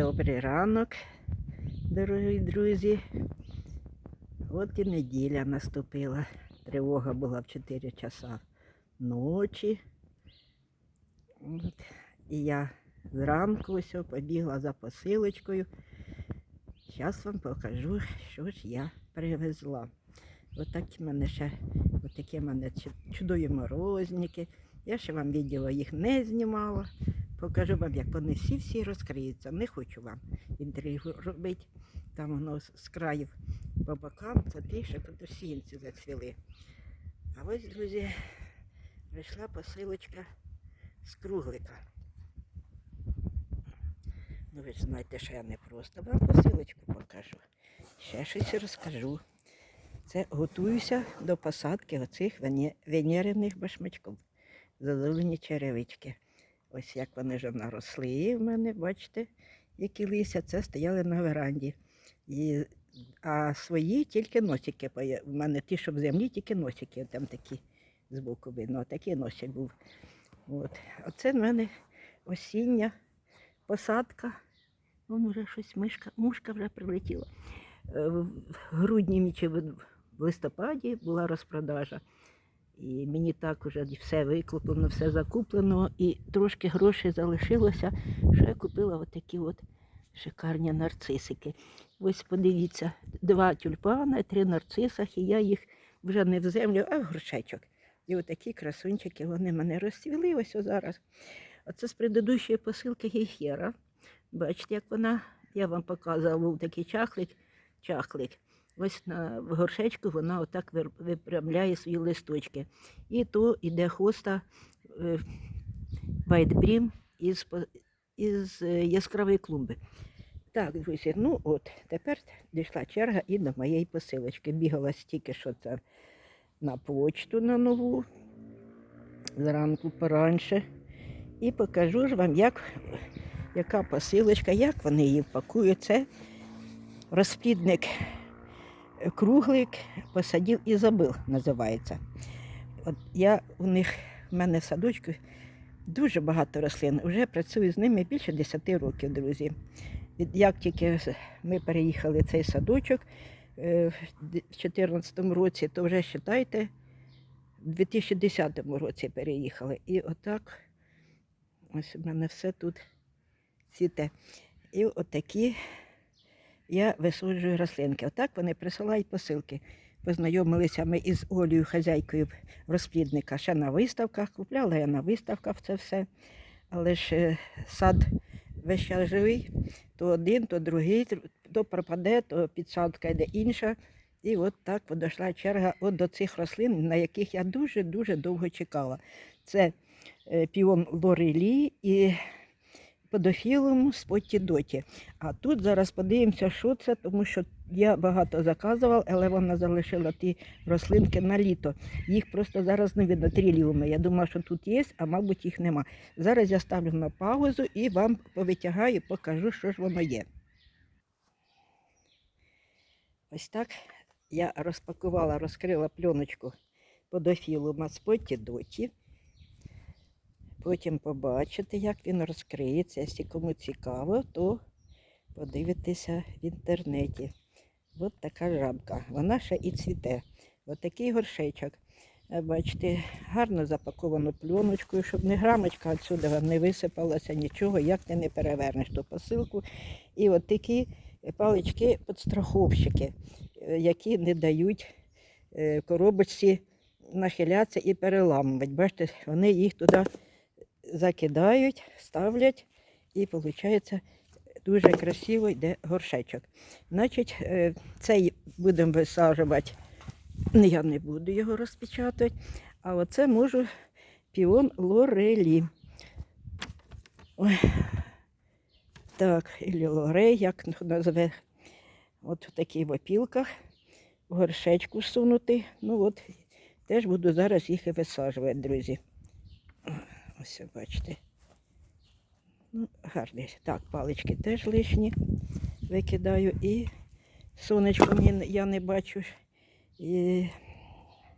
Добрий ранок, дорогі друзі. От і неділя наступила. Тривога була в 4 часа ночі. От. І я зранку ось побігла за посилочкою. Зараз вам покажу, що ж я привезла. От такі в мене ще от такі в мене чудові морозники. Я ще вам відео їх не знімала. Покажу вам, як вони всі-всі розкриються. Не хочу вам інтригу робити. Там воно з країв по бокам, це ті, тут сінці зацвіли. А ось, друзі, прийшла посилочка з круглика. Ну, ви ж знаєте, що я не просто вам посилочку покажу. Ще щось розкажу. Це готуюся до посадки оцих вене- венериних башмачків. Задолені черевички. Ось як вони вже наросли в мене, бачите, які лися, це стояли на веранді. І, а свої тільки носики. У мене ті, що в землі, тільки носики, там такі збоку видно, такий носик був. От. Оце в мене осіння посадка. Вон вже щось мишка, мушка вже прилетіла. Е, В грудні чи в листопаді була розпродажа. І мені так уже все викуплено, все закуплено, і трошки грошей залишилося, що я купила отакі от шикарні нарцисики. Ось подивіться, два тюльпани, три нарцисах, і я їх вже не в землю, а в горшечок. І отакі красунчики вони мене розцвіли ось зараз. Оце з предыдущої посилки гейхера. Бачите, як вона, я вам показувала, був такий чахлик, чахлик. Ось на в горшечку вона отак випрямляє свої листочки. І то іде хоста е, вайтбрім із, із е, яскравої клумби. Так, друзі, ну от, тепер дійшла черга і до моєї посилочки. Бігала стільки, що це на почту на нову, зранку поранше. І покажу ж вам, як, яка посилочка, як вони її пакують. Це розплідник е, круглик посадив і забив, називається. От я у них, в мене в садочку дуже багато рослин. Вже працюю з ними більше 10 років, друзі. Як тільки ми переїхали цей садочок е, в 2014 році, то вже вважайте, в 2010 році переїхали. І отак ось у мене все тут цвіте. І отакі я висаджую рослинки. Отак вони присилають посилки. Познайомилися ми із Олею, хазяйкою розплідника, ще на виставках. Купляла я на виставках це все. Але ж е, сад весь час живий, то один, то другий, то пропаде, то підсадка йде інша. І от так подійшла черга от до цих рослин, на яких я дуже-дуже довго чекала. Це е, піон лорелі і подофілум спотідоті. А тут зараз подивимося, що це, тому що я багато заказував, але вона залишила ті рослинки на літо. Їх просто зараз не видно тріліуми. Я думала, що тут є, а мабуть їх нема. Зараз я ставлю на паузу і вам повитягаю, покажу, що ж воно є. Ось так я розпакувала, розкрила пленочку подофілума спотідоті. Потім побачите, як він розкриється. Якщо кому цікаво, то подивитися в інтернеті. От така жабка. Вона ще і цвіте. Ось такий горшечок. Е, Бачите, гарно запаковано пленочкою, щоб не грамочка відсюди не висипалася, нічого, як ти не перевернеш ту посилку. І от такі палички підстраховщики, е, які не дають е, коробочці нахилятися і переламувати. Бачите, вони їх туди закидають, ставлять, і виходить дуже красиво йде горшечок. Значить, е, цей будемо висаджувати. Ну, Я не буду його розпечатувати, а оце можу піон лорелі. Так, і лорей, як назве. От в таких опілках, в горшечку сунути. Ну от, теж буду зараз їх і висаджувати, друзі. Ось бачите. Ну, гарний. Так, палички теж лишні викидаю і сонечком я не- я не бачу і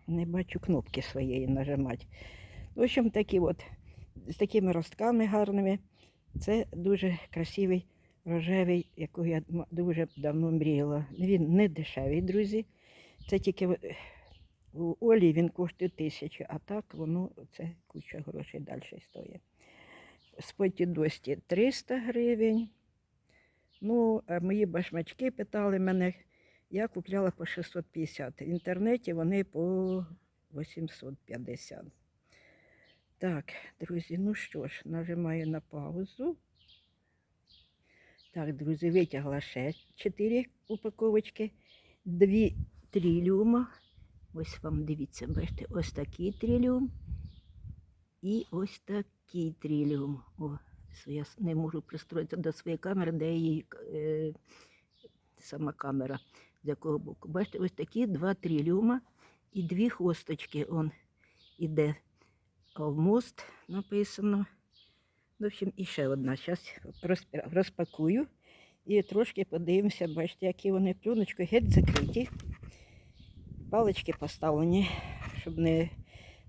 не бачу кнопки своєї нажимати. В общем, такі от з такими ростками гарними. Це дуже красивий рожевий, якого я дуже давно мріяла. Він не дешевий, друзі. Це тільки у Олі він коштує тисячу, а так воно це куча грошей далі стоїть. Споті дості 300 гривень. Ну, а мої башмачки питали мене, я купляла по 650. В інтернеті вони по 850. Так, друзі, ну що ж, нажимаю на паузу. Так, друзі, витягла ще 4 упаковочки, дві тріліума. Ось вам дивіться, бачите, ось такий тріліум і ось такий тріліум. О, я не можу пристроїти до своєї камери, де її е, сама камера, з якого боку. Бачите, ось такі два тріліума і дві хосточки. Он іде Almost написано. В общем, і ще одна. Зараз розпакую і трошки подивимося, бачите, які вони плюночки геть закриті. Палички поставлені, щоб не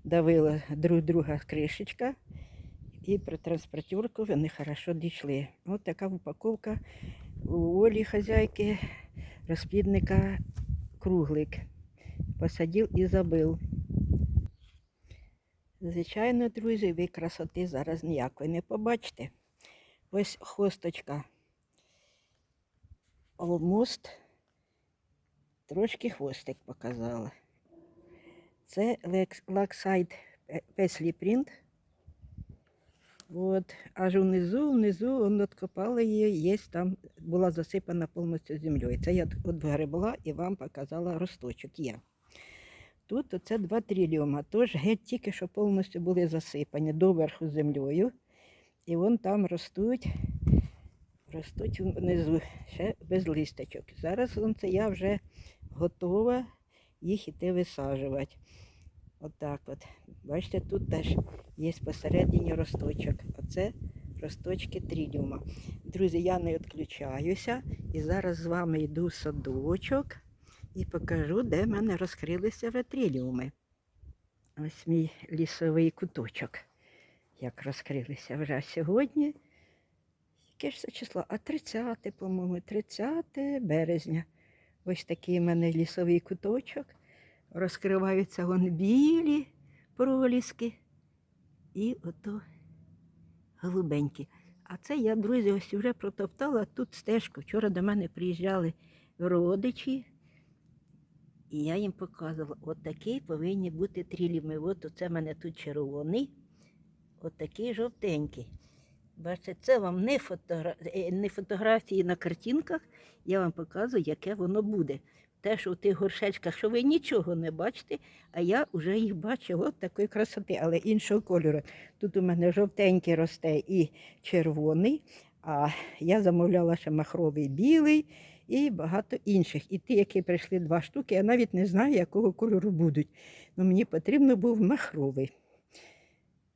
давила друг друга кришечка. І при транспортюрку вони хорошо дійшли. Ось така упаковка у Олі хазяйки розплідника круглик. Посадив і забив. Звичайно, друзі, ви красоти зараз ніякої не побачите. Ось хосточка. Almost. Трошки хвостик показала. Це Лаксайд Песлі Print. От, аж внизу, внизу он откопали її, є там, була засипана повністю землею. Це я от вигребла і вам показала росточок є. Тут оце два тріліума, тож геть тільки що повністю були засипані доверху землею. І вон там ростуть, ростуть внизу, ще без листочок. Зараз вон це я вже готова їх іти висаджувати. Отак от. Бачите, тут теж є посередині росточок. Оце росточки тріліума. Друзі, я не відключаюся і зараз з вами йду в садочок і покажу, де в мене розкрилися ветріліуми. Ось мій лісовий куточок, як розкрилися вже сьогодні. Яке ж це число? А 30, по-моєму, 30 березня. Ось такий в мене лісовий куточок. Розкриваються вон білі проліски і ото голубенькі. А це я, друзі, ось вже протоптала тут стежку. Вчора до мене приїжджали родичі, і я їм показувала, от такі повинні бути тріліми. От оце в мене тут червоний, от такий жовтенький. Бачите, це вам не, фотогра... е, не фотографії на картинках, я вам показую, яке воно буде. Те, що в тих горшечках, що ви нічого не бачите, а я вже їх бачу от такої красоти, але іншого кольору. Тут у мене жовтенький росте і червоний, а я замовляла ще махровий білий і багато інших. І ті, які прийшли два штуки, я навіть не знаю, якого кольору будуть. Ну, мені потрібно був махровий.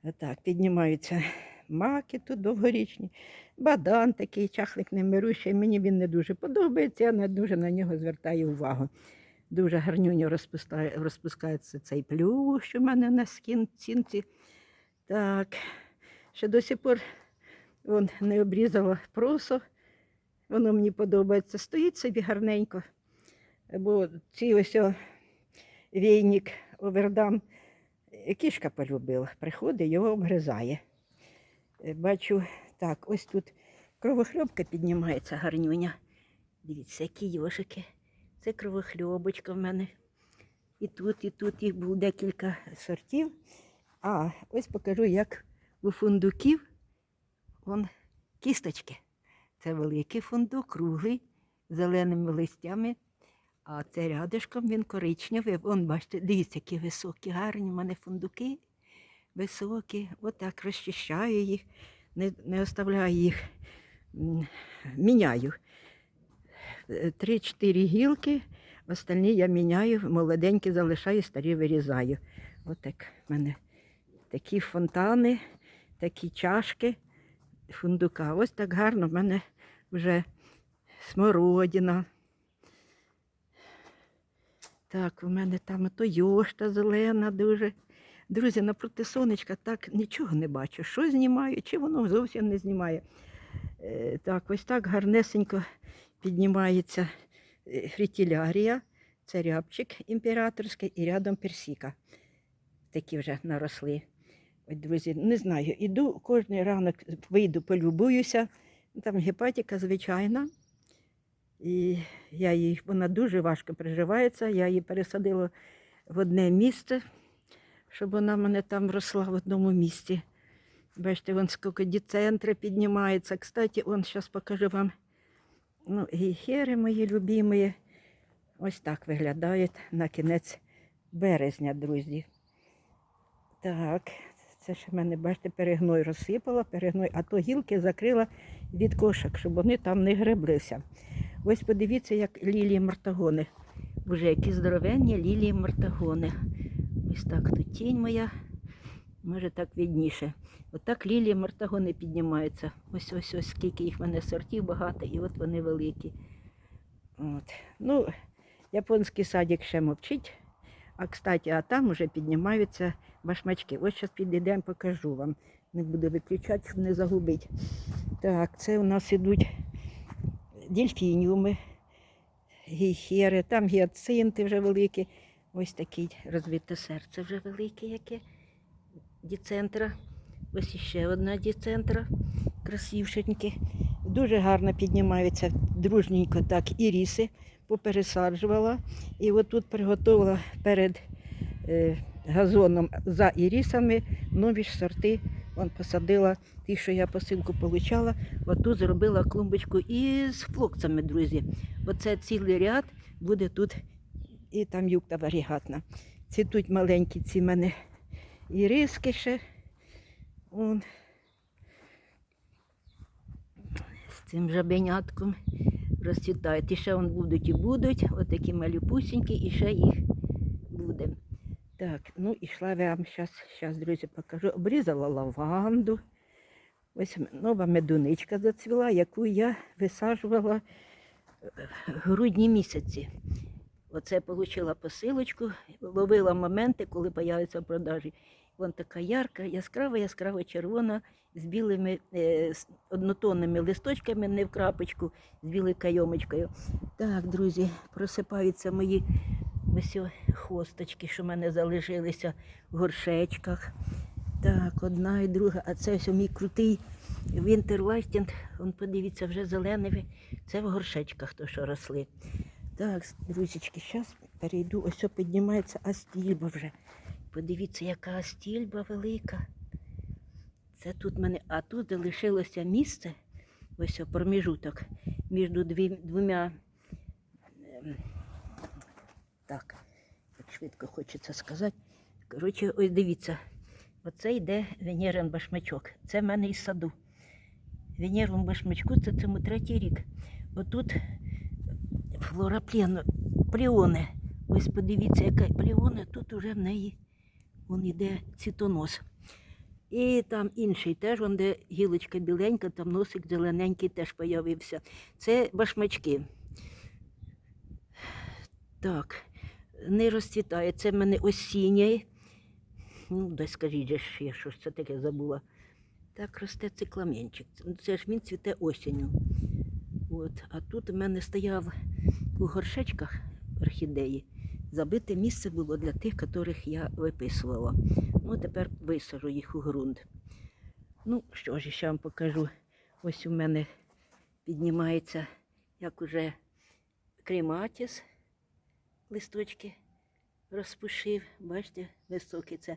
Отак, піднімаються маки тут довгорічні. Бадан такий чахлик немирущий. Мені він не дуже подобається, я не дуже на нього звертаю увагу. Дуже гарнюньо розпускає, розпускається цей плющ у мене на скінці. Так, ще до сих пор вон, не обрізала просо. Воно мені подобається. Стоїть собі гарненько. Бо ці ось війник овердам кішка полюбила. Приходить, його обгризає. Е, Бачу, так, ось тут кровохльобка піднімається гарнюня. Дивіться, які йошики. Це кровохльобочка в мене. І тут, і тут їх було декілька сортів. А ось покажу, як у фундуків вон кісточки. Це великий фундук, круглий, з зеленими листями. А це рядишком він коричневий. Вон, бачите, дивіться, які високі, гарні в мене фундуки. Високі. Отак розчищаю їх, не, не оставляю їх, міняю. Е, Три-чотири гілки, остальні я міняю, молоденькі залишаю, старі вирізаю. Отак в мене такі фонтани, такі чашки фундука. Ось так гарно в мене вже смородина. Так, у мене там то йошта зелена дуже. Друзі, напроти сонечка так нічого не бачу. Що знімаю, чи воно зовсім не знімає. Е, Так, ось так гарнесенько піднімається е, фритілярія. Це рябчик імператорський і рядом персіка. Такі вже наросли. Ой, друзі, не знаю, іду кожен ранок вийду, полюбуюся. Там гепатика звичайна. І я її, вона дуже важко приживається. Я її пересадила в одне місце, щоб вона в мене там росла в одному місці. Бачите, вон скільки діцентри піднімається. Кстати, он зараз покажу вам. Ну, гейхери мої любимі. Ось так виглядають на кінець березня, друзі. Так, це ще в мене, бачите, перегной розсипала, перегной, а то гілки закрила від кошик, щоб вони там не греблися. Ось подивіться, як лілії мартагони. Боже, які здоровенні лілії мартагони. Ось так тут тінь моя. Може так відніше. Отак лілії мартагони піднімаються. Ось ось ось скільки їх в мене сортів багато, і от вони великі. От. Ну, японський садик ще мовчить. А кстати, а там вже піднімаються башмачки. Ось зараз підійдемо, покажу вам. Не буду виключати, щоб не загубити. Так, це у нас ідуть дельфініуми, гейхери, там гіацинти вже великі. Ось такий розвите серце вже велике яке. Діцентра. Ось іще одна діцентра. Красившенькі. Дуже гарно піднімаються дружненько так і ріси попересаджувала. І отут приготувала перед е, газоном за ірісами нові ж сорти. Вон посадила ті, що я посилку отримала. Отут зробила клумбочку із флоксами, друзі. Оце цілий ряд буде тут і там юкта варігатна. Цвітуть маленькі ці мене іриски ще. Вон. З цим жабенятком розцвітають. І ще вон будуть і будуть. Отакі малюпусінькі, і ще їх буде. Так, ну і йшла я вам зараз, зараз, друзі, покажу. Обрізала лаванду. Ось нова медуничка зацвіла, яку я висаджувала в грудні місяці. Оце отримала посилочку, ловила моменти, коли появиться в продажі. Вон така ярка, яскрава, яскрава червона з білими е, з однотонними листочками, не в крапочку, з білою кайомочкою. Так, друзі, просипаються мої ось хосточки, що в мене залишилися в горшечках. Так, одна і друга, а це ось мій крутий Вінтерлайстінг. Вон подивіться, вже зелений. Це в горшечках, то що росли. Так, друзічки, зараз перейду. Ось піднімається астільба вже. Подивіться, яка астільба велика. Це тут мене, а тут залишилося місце, ось проміжуток між двома. ем, Так, як швидко хочеться сказати. Коротше, ось дивіться, оце йде Венерин башмачок. Це в мене із саду. Венерин башмачку це цьому третій рік. Отут флора пліони. Ось подивіться, яка пліони, тут уже в неї вон іде цитонос. І там інший теж, вон де гілочка біленька, там носик зелененький теж появився. Це башмачки. Так, не розцвітає. Це в мене осіннє. Ну, дай скажіть, я що ж це таке забула. Так росте цикламенчик. Це ж він цвіте осінню. От. А тут у мене стояв у горшечках орхідеї. Забите місце було для тих, яких я виписувала. Ну, тепер висажу їх у ґрунт. Ну, що ж, ще вам покажу. Ось у мене піднімається, як уже крематіс, листочки розпушив. Бачите, високий це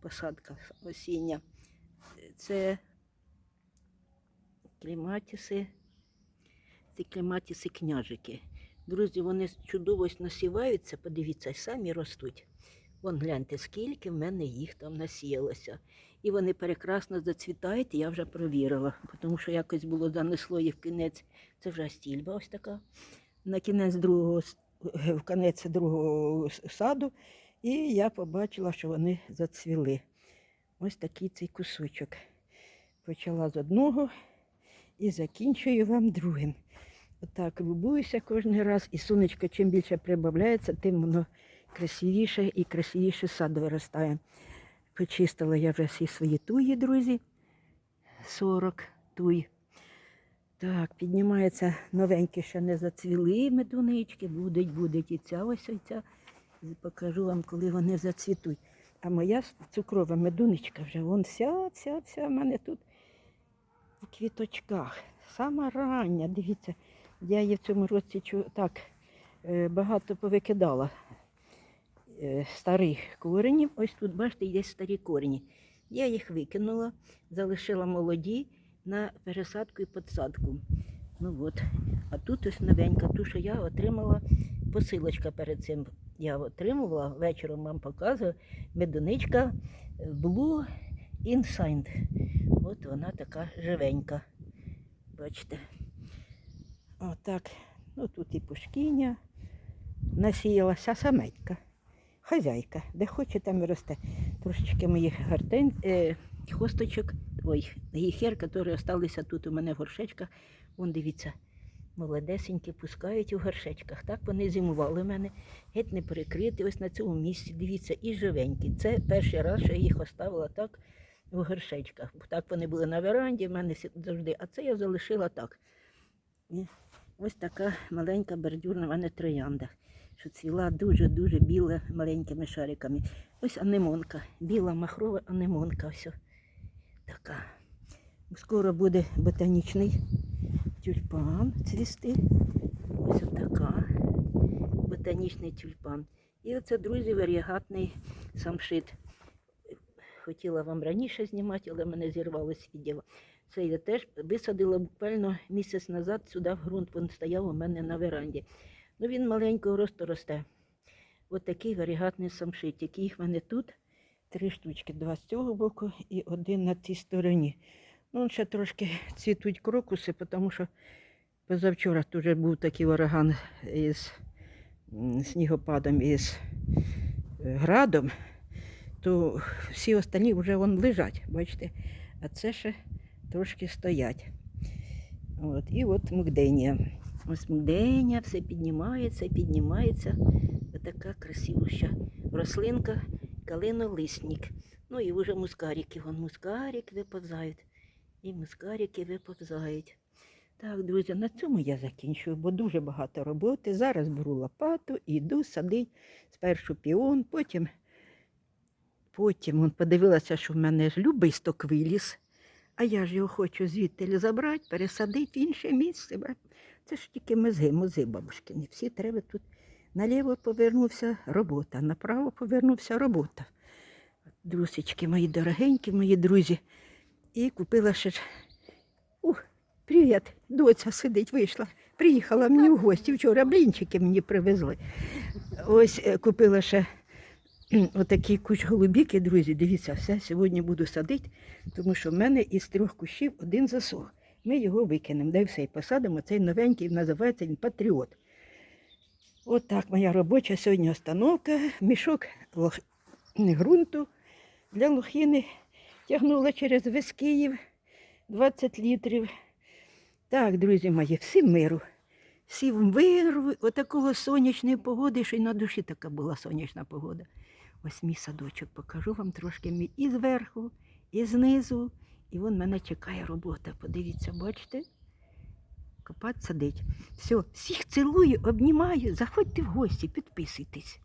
посадка осіння. Це клематіси, це клематіси княжики. Друзі, вони чудово насіваються, подивіться, самі ростуть. Вон гляньте, скільки в мене їх там насіялося. І вони прекрасно зацвітають, я вже провірила, тому що якось було занесло їх в кінець. Це вже стільба ось така. На кінець другого, в кінець другого саду. І я побачила, що вони зацвіли. Ось такий цей кусочок. Почала з одного і закінчую вам другим. Отак любуюся кожен раз, і сонечко чим більше прибавляється, тим воно красивіше і красивіше сад виростає. Почистила я вже всі свої туї, друзі. 40 туй. Так, піднімаються новенькі, ще не зацвіли медунички, будуть, будуть і ця ось і ця. Покажу вам, коли вони зацвітуть. А моя цукрова медуничка вже вон вся, вся, вся в мене тут у квіточках. Сама рання, дивіться, я її в цьому році так е, багато повикидала е, старих коренів. Ось тут, бачите, є старі корені. Я їх викинула, залишила молоді на пересадку і подсадку. Ну от. А тут ось новенька, ту, що я отримала посилочка перед цим. Я отримувала, вечором вам показую, медуничка Blue Inside. От вона така живенька. Бачите. Отак. Ну тут і пушкіня насіялася саменька. Хазяйка, де хоче, там і росте. Трошечки моїх гартен, е, хосточок, ой, гіхер, які залишилися тут у мене в горшечках. Вон дивіться, молодесенькі пускають у горшечках. Так вони зимували в мене, геть не перекриті. Ось на цьому місці, дивіться, і живенькі. Це перший раз, що я їх оставила так у горшечках. Так вони були на веранді, в мене завжди, а це я залишила так. І ось така маленька бордюрна в троянда, що цвіла дуже-дуже біла маленькими шариками. Ось анемонка, біла махрова анемонка. Ось така. Скоро буде ботанічний тюльпан цвісти. Ось така. Ботанічний тюльпан. І оце, друзі, варіагатний самшит. Хотіла вам раніше знімати, але мене зірвалось відео. Це я теж висадила буквально місяць назад сюди в ґрунт. Він стояв у мене на веранді. Ну він маленького росту росте. Ось такий варігатний самшит, який в мене тут. Три штучки, два з цього боку і один на цій стороні. Ну, ще трошки цвітуть крокуси, тому що позавчора теж був такий ураган із снігопадом із е, градом, то всі останні вже вон лежать, бачите, а це ще трошки стоять. От, і от мигденія. Ось мигденія, все піднімається, піднімається. Така красивуща рослинка, калинолисник. Ну і вже мускарики. Вон мускарик виповзають. І мускарики виповзають. Так, друзі, на цьому я закінчую, бо дуже багато роботи. Зараз беру лопату йду садити спершу піон, потім, потім подивилася, що в мене ж любисток виліз. А я ж його хочу звідти забрати, пересадити в інше місце. Це ж тільки мизи, музи бабушкині. Всі треба тут. Наліво повернувся робота, направо повернувся робота. Друсечки мої дорогенькі, мої друзі. І купила ще. Ух, привіт, доця сидить, вийшла. Приїхала мені в гості. Вчора блінчики мені привезли. Ось е, купила ще отакий куч голубіки, друзі. Дивіться, все сьогодні буду садити, тому що в мене із трьох кущів один засох. Ми його викинемо, дай все і посадимо. Цей новенький називається він Патріот. От так моя робоча сьогодні остановка. Мішок лох... ґрунту для лохини тягнула через весь Київ 20 літрів. Так, друзі мої, всім миру. Всім миру, отакого сонячної погоди, що й на душі така була сонячна погода. Ось мій садочок покажу вам трошки і зверху, і знизу. І вон мене чекає робота. Подивіться, бачите? Копать садить. Все, всіх цілую, обнімаю. Заходьте в гості, підписуйтесь.